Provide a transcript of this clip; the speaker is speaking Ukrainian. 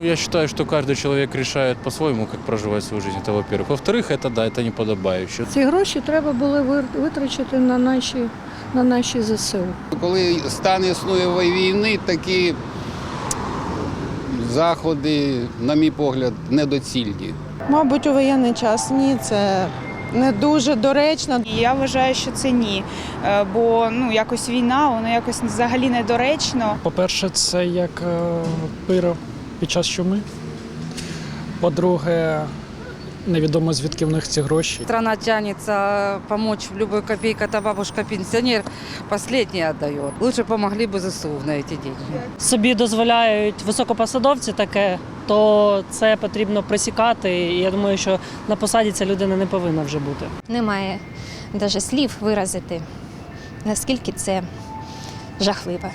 Я считаю, что каждый человек решает по-своему, как проживать свою жизнь. Это во-первых. Во-вторых, это да, это неподобающе. Ці гроші треба було вир- витрачити на наші, на наші ЗСУ. Коли стан існує війни, такі заходи, на мій погляд, недоцільні. Мабуть, у воєнний час ні, це не дуже доречно. І Я вважаю, що це ні. Е, Бо ну якось війна, воно якось взагалі недоречно. По-перше, це як е, пир під час чуми. По-друге, невідомо звідки в них ці гроші. Страна тянется помочь в любой копейке, это бабушка-пенсионер последний отдает. Лучше помогли бы ЗСУ на эти деньги. собі дозволяють високопосадовці таке, то це потрібно присікати. І я думаю, що на посаді ця людина не повинна вже бути. Немає навіть слів виразити, наскільки це жахливо.